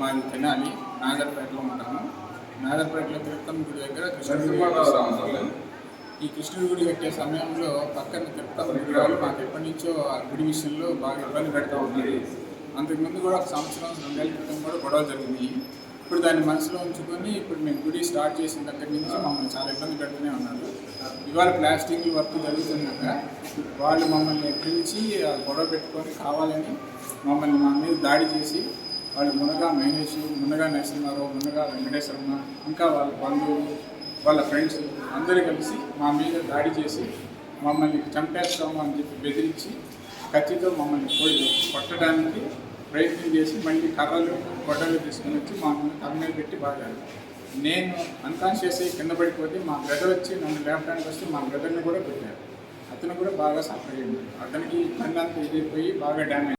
మాది తినాలి నాగర్పేటలో ఉంటాము. నాగర్పేటలో తిరుపతి గుడి దగ్గర కృష్ణుడి ఈ కృష్ణుడి గుడి కట్టే సమయంలో పక్కన తిరుపతి గుడి వాళ్ళు మాకు ఎప్పటి నుంచో ఆ గుడి విషయంలో బాగా ఇబ్బంది పెడతా ఉన్నారు అంతకుముందు కూడా ఒక సంవత్సరం రెండేళ్ళ క్రితం కూడా గొడవ జరిగింది. ఇప్పుడు దాన్ని మనసులో ఉంచుకొని ఇప్పుడు మేము గుడి స్టార్ట్ చేసిన దగ్గర నుంచి మమ్మల్ని చాలా ఇబ్బంది పెడుతూనే ఉన్నారు. ఇవాళ ప్లాస్టిక్ వర్క్ జరుగుతుండగా వాళ్ళు మమ్మల్ని పిలిచి ఆ గొడవ పెట్టుకొని కావాలని మమ్మల్ని మా మీద దాడి చేసి వాళ్ళు మునగా మహేష్ మునగా నరసింహారావు మునగా వెంకటేశ్వరమ్మ ఇంకా వాళ్ళ బంధువులు వాళ్ళ ఫ్రెండ్స్ అందరూ కలిసి మా మీద దాడి చేసి మమ్మల్ని చంపేస్తాము అని చెప్పి బెదిరించి కత్తితో మమ్మల్ని పోయి కొట్టడానికి ప్రయత్నం చేసి మళ్ళీ కర్రలు గొడ్డలు తీసుకుని వచ్చి మమ్మల్ని తమ్మే పెట్టి బాగారు. నేను అన్కాన్షియస్ అయ్యి కింద పడిపోతే మా బ్రదర్ వచ్చి నన్ను లేపడానికి వస్తే మా బ్రదర్ని కూడా పెట్టారు అతను కూడా బాగా సఫర్ అయ్యింది అతనికి కన్నంతా ఇదైపోయి బాగా డ్యామేజ్